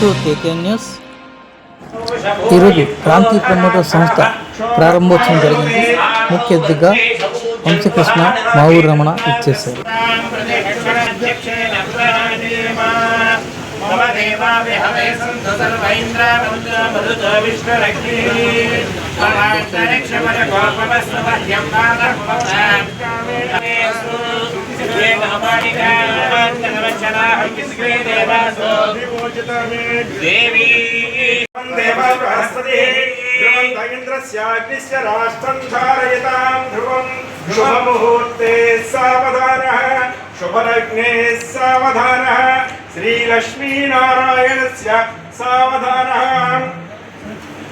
To KK news ఈరోజు Kranti promoter సంస్థ ప్రారంభోత్సవం జరిగింది. ముఖ్య అతిథిగా వంశకృష్ణ మావూరు రమణ ఇచ్చేశారు. దేవీ देवीन्द्रस्याग्निश्च राष्ट्रं धारयतां ध्रुवं शुभमुहूर्ते सावधानः शुभलग्ने सावधानः श्रीलक्ष्मीनारायणस्य सावधानः।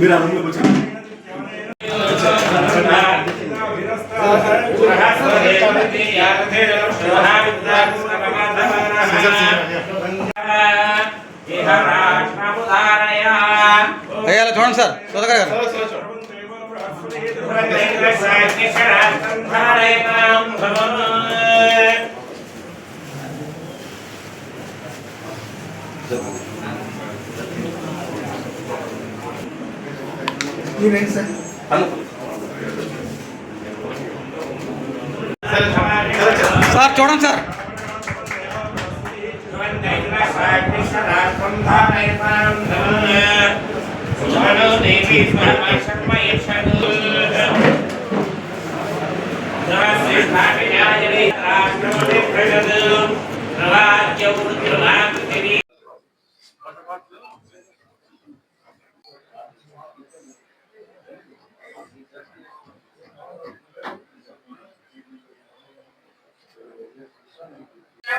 మీరు అందులో కూర్చోండి అయ్యా చూడండి సార్ సుధాకర్ గారు సార్ చూడండి సార్ రాజ్య గోవిందో సమవిమోక్తాని సహసాగాః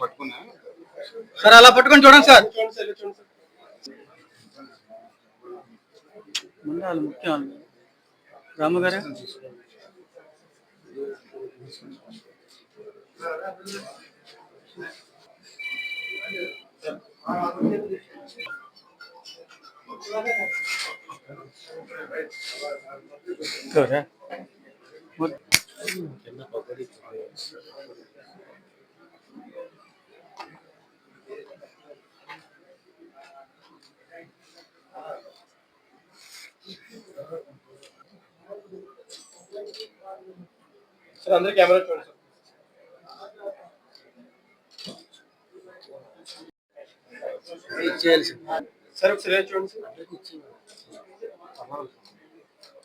పట్టుకున్నా. సార్ అలా పట్టుకొని చూడండి సార్. ముందు ముఖ్యం. రాము గారే? గౌరా సార్ అందరూ కెమెరా చూడండి చేయాలి సార్ ఒకసారి ఇలా చూడండి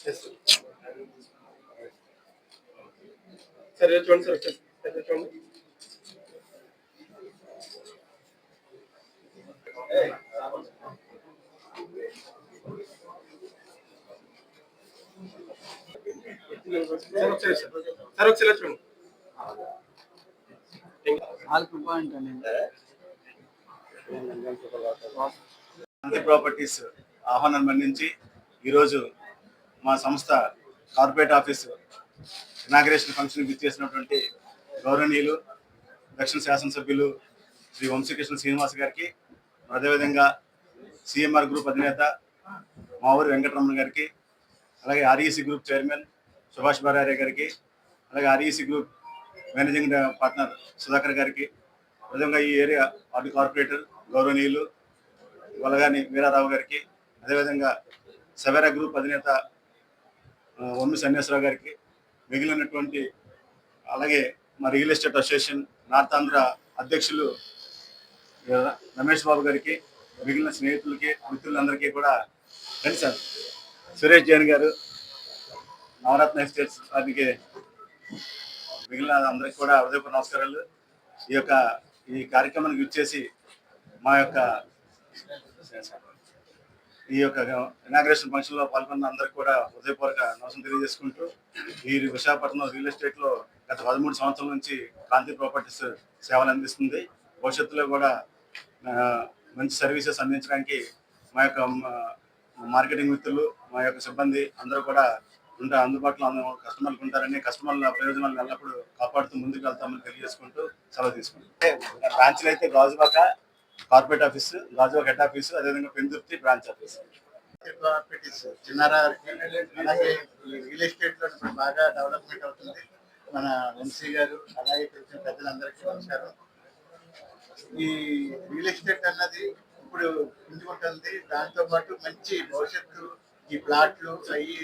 సార్ సార్ చూడండి సార్ చూడండి. సార్ ఒకసారి పాయింట్ శాంతి ప్రాపర్టీస్ ఆహ్వానం మన్నించి ఈరోజు మా సంస్థ కార్పొరేట్ ఆఫీస్ ఇనాగ్రేషన్ ఫంక్షన్ విచ్చేసినటువంటి గౌరవనీయులు దక్షిణ శాసనసభ్యులు శ్రీ వంశీకృష్ణ శ్రీనివాస్ గారికి అదేవిధంగా సిఎంఆర్ గ్రూప్ అధినేత మావూరి వెంకటరమణ గారికి అలాగే REC group chairman Subhash Barare గారికి అలాగే REC group managing partner Sudhakar గారికి అదేవిధంగా ఈ ఏరియా వార్డు కార్పొరేటర్ గౌరవనీయులు వలగాని వీరారావు గారికి అదేవిధంగా సవేరా గ్రూప్ అధినేత వమ్మి సన్యాసరావు గారికి మిగిలినటువంటి అలాగే మా real estate association north Andhra అధ్యక్షులు రమేష్ బాబు గారికి మిగిలిన స్నేహితులకి మిత్రులందరికీ కూడా ఫ్రెండ్స్ సార్. సురేష్ జైన్ గారు నవరత్న ఎస్టేట్స్ వారికి మిగిలిన అందరికి కూడా హృదయపూర్వ నమస్కారాలు. ఈ యొక్క ఈ కార్యక్రమానికి ఇచ్చేసి మా యొక్క ఈ యొక్క ఇనాగ్రేషన్ ఫంక్షన్లో పాల్గొన్న అందరికి కూడా హృదయపూర్వక నమస్కారం తెలియజేసుకుంటూ ఈ విశాఖపట్నం రియల్ ఎస్టేట్లో గత పదమూడు సంవత్సరాల నుంచి కాంతి ప్రాపర్టీస్ సేవలు అందిస్తుంది. భవిష్యత్తులో కూడా మంచి సర్వీసెస్ అందించడానికి మా యొక్క మార్కెటింగ్ మిత్రులు మా యొక్క సిబ్బంది అందరూ కూడా ఉంటా అందుబాటులో అందరూ కస్టమర్లకు ఉంటారని కస్టమర్ల ప్రయోజనాలు ఎల్లప్పుడూ కాపాడుతూ ముందుకు వెళ్తామని తెలియజేసుకుంటూ సెలవు తీసుకుంటాం బ్రాంచ్లు అయితే Gajuwaka corporate office Gajuwaka head office అదేవిధంగా పెందుర్తి బ్రాంచ్ ఆఫీస్. ప్రాపర్టీస్ అలాగే రియల్ ఎస్టేట్లో ఇప్పుడు బాగా డెవలప్మెంట్ అవుతుంది. మన వంశీ గారు అలాగే ఇక్కడ వచ్చిన పెద్దలందరికీ నమస్కారం. ఈ రియల్ ఎస్టేట్ అన్నది ఇప్పుడు పుంజుకుంటుంది దాంతో పాటు మంచి భవిష్యత్తు ఈ ప్లాట్లు అవి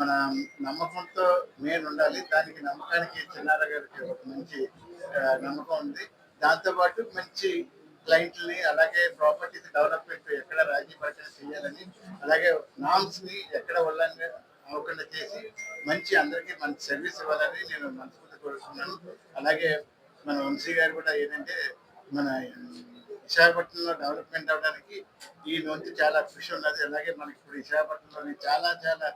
మన నమ్మకంతో మెయిన్ ఉండాలి. దానికి నమ్మకానికి చిన్నారా గారికి ఒక మంచి నమ్మకం ఉంది. దాంతో పాటు మంచి క్లయింట్లని అలాగే ప్రాపర్టీస్ డెవలప్మెంట్ ఎక్కడ రాజీ పడకుండా చేయాలని అలాగే నామ్స్ని ఎక్కడ వాళ్ళని అవ్వకుండా చేసి మంచి అందరికీ మంచి సర్వీస్ ఇవ్వాలని నేను మనస్ఫూర్తి కోరుతున్నాను అలాగే మన వంశీ గారు కూడా ఏంటంటే మన విశాఖపట్నంలో డెవలప్మెంట్ అవడానికి ఈ నుంచి చాలా కృషి ఉన్నది. అలాగే మనకి ఇప్పుడు విశాఖపట్నంలోని చాలా చాలా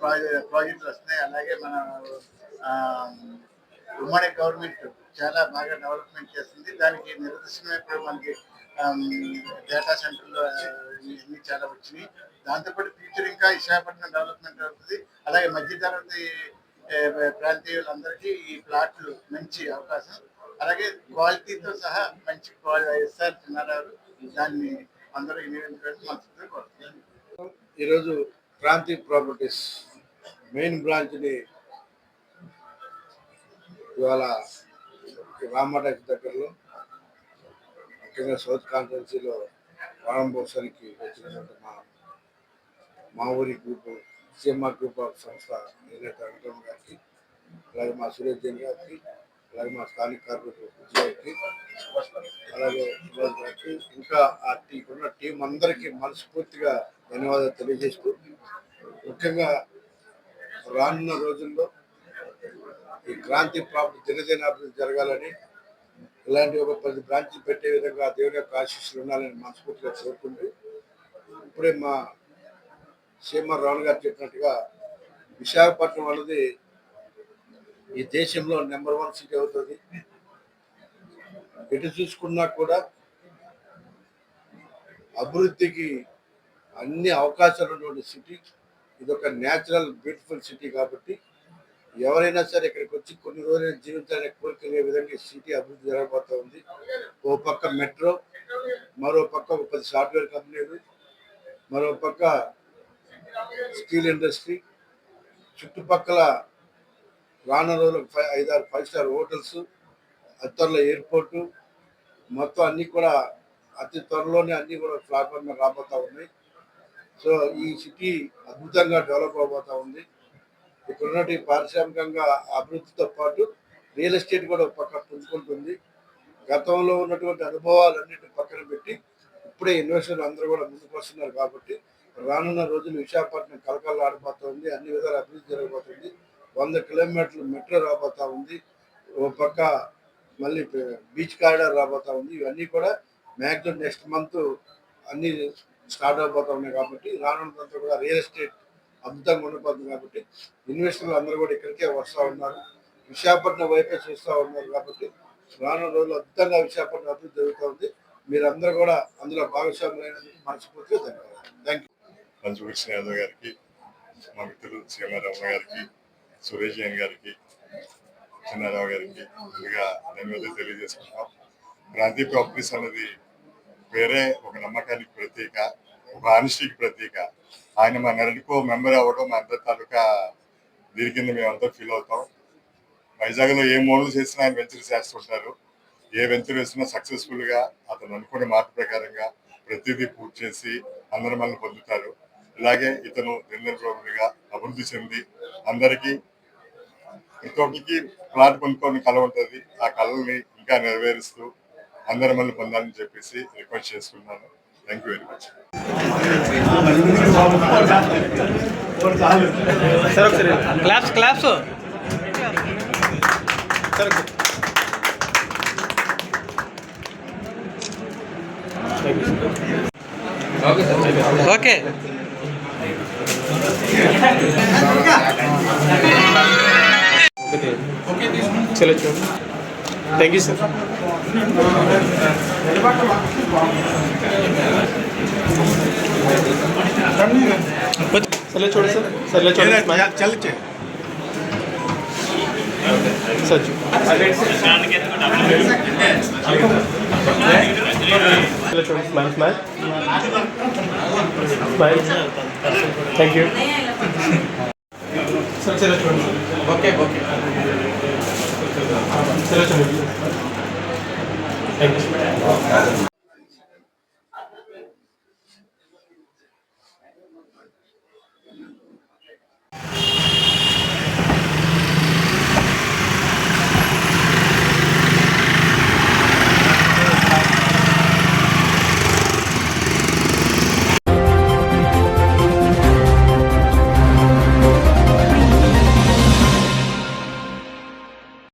ప్రాజె- ప్రాజెక్టులు వస్తున్నాయి. అలాగే మన ఉమ్మడి గవర్నమెంట్ చాలా బాగా డెవలప్మెంట్ చేస్తుంది. దానికి నిదర్శనం ఇప్పుడు మనకి డేటా సెంటర్లో ఇవన్నీ చాలా వచ్చినాయి. దాంతోపాటు ఫ్యూచర్ ఇంకా విశాఖపట్నం డెవలప్మెంట్ అవుతుంది. అలాగే మధ్యతరగతి తరగతి ప్రాంతీయులందరికీ ఈ ప్లాట్లు మంచి అవకాశం. అలాగే క్వాలిటీతో సహా మంచి క్వాలిటీ ఇస్తారు చిన్నారావు దాన్ని అందరూ వినియోగించుకోవాలని మంచిది కోరుతున్నాను. ఈరోజు క్రాంతి ప్రాపర్టీస్ మెయిన్ బ్రాంచ్ని ఇవాళ రామటక్ దగ్గరలో. ముఖ్యంగా సౌత్ కాన్స్టిట్యున్సీలో ప్రారంభోత్సవానికి వచ్చినటువంటి మా మా ఊరి గ్రూప్ సిఎంఆర్ గ్రూప్ ఆఫ్ సంస్థ ఏదైతే వెంకటరమణ గారికి అలాగే మా సురేష్ జైన్ గారికి అలాగే మా స్థానిక కార్మికులు గారికి అలాగే గారికి ఇంకా ఆ టీ ఉన్న టీం అందరికీ మనస్ఫూర్తిగా ధన్యవాదాలు తెలియజేస్తూ ముఖ్యంగా రానున్న రోజుల్లో ఈ క్రాంతి ప్రాప్తి దినదినాభివృద్ధి జరగాలని ఇలాంటి ఒక పది బ్రాంచ్లు పెట్టే విధంగా దేవుని యొక్క ఆశీస్సులు ఉండాలని మనస్ఫూర్తిగా కోరుకుంటూ ఇప్పుడే మా సీఎంఆర్ రావణ్ గారు చెప్పినట్టుగా విశాఖపట్నం అనేది ఈ దేశంలో నెంబర్ వన్ సిటీ అవుతుంది. ఎటు చూసుకున్నా కూడా అభివృద్ధికి అన్ని అవకాశాలు ఉన్నటువంటి సిటీ ఇది ఒక న్యాచురల్ బ్యూటిఫుల్ సిటీ కాబట్టి ఎవరైనా సరే ఇక్కడికి వచ్చి కొన్ని రోజులు జీవించాలని కోరుకునే విధంగా ఈ సిటీ అభివృద్ధి జరగబోతా ఉంది. ఓ పక్క మెట్రో మరో పక్క ఒక పది సాఫ్ట్వేర్ కంపెనీలు మరో పక్క స్టీల్ ఇండస్ట్రీ చుట్టుపక్కల రానున్న రోజులకు ఫైవ్ ఐదారు ఫైవ్ స్టార్ హోటల్స్ అతి త్వరలో ఎయిర్పోర్టు మొత్తం అన్నీ కూడా అతి త్వరలోనే అన్నీ కూడా ప్లాట్ఫామ్ రాబోతూ రాబోతా ఉన్నాయి. సో ఈ సిటీ అద్భుతంగా డెవలప్ అవబోతూ ఉంది. ఇప్పుడున్నటి పారిశ్రామికంగా అభివృద్ధితో పాటు రియల్ ఎస్టేట్ కూడా ఒక పక్క పుంజుకుంటుంది. గతంలో ఉన్నటువంటి అనుభవాలన్నిటి పక్కన పెట్టి ఇప్పుడే ఇన్వెస్టర్లు అందరూ కూడా ముందుకు వస్తున్నారు కాబట్టి రానున్న రోజులు విశాఖపట్నం కలకల్లా ఆడిపోతుంది అన్ని విధాలు అభివృద్ధి జరగబోతుంది వంద కిలోమీటర్లు మెట్రో రాబోతా ఉంది ఓ పక్క మళ్ళీ బీచ్ కారిడార్ రాబోతా ఉంది ఇవన్నీ కూడా మ్యాక్సిమం నెక్స్ట్ మంత్ అన్ని స్టార్ట్ అవబోతా ఉన్నాయి కాబట్టి రానున్నదంతా కూడా రియల్ ఎస్టేట్ అద్భుతంగా ఉండిపోతుంది కాబట్టి ఇన్వెస్టర్లు అందరూ కూడా ఇక్కడికే వస్తూ ఉన్నారు. విశాఖపట్నం వైపే చూస్తూ ఉన్నారు కాబట్టి రానున్న రోజులు అద్భుతంగా విశాఖపట్నం అభివృద్ధి జరుగుతూ ఉంది మీరందరూ కూడా అందులో భాగస్వాములైనందుకు మనస్ఫూర్తిగా ధన్యవాదాలు. థ్యాంక్ యూ మంచు యాదవ్ గారికి మా మిత్రులు సీమారావు గారికి సురేష్ జైన్ గారికి చిన్నారావు గారికి ముందుగా ధన్యవాదాలు తెలియజేసుకుంటాం ప్రాంతీయ ప్రాపర్టీస్ అనేది వేరే ఒక నమ్మకానికి ప్రత్యేక. ఒక ఆనిస్టీకి ప్రతీక. ఆయన మా నరడికో మెంబర్ అవ్వడం మా అందరి తాలూకా దీని కింద మేమంతా ఫీల్ అవుతాం. వైజాగ్లో ఏ మోడల్ చేసినా ఆయన వెంచర్ చేస్తుంటారు. ఏ వెంచర్ వేసినా సక్సెస్ఫుల్గా అతను అనుకునే మాట ప్రకారంగా ప్రతిదీ పూర్తి చేసి అందరి మనల్ని పొందుతారు. ఇలాగే ఇతను దినదిన అభివృద్ధి చెంది అందరికీ ప్రతి ఒక్కరికి ప్లాట్ కొనుక్కొని కళ ఉంటుంది. ఆ కళల్ని ఇంకా నెరవేరుస్తూ అందరి మళ్ళీ పొందాలని చెప్పేసి రిక్వెస్ట్ చేసుకున్నాను thank you very much sir ఒకసారి క్లాప్స్ క్లాప్స్ సార్ ఒకసారి ఓకే చలో చూడండి థ్యాంక్ యూ సార్ సర్లే చూడండి సార్ సర్లే చూడండి స్మైల్. చల్లిచ్చే సార్ చూ సర్లే చూడండి smile smile smile thank you sir చలో Thank you.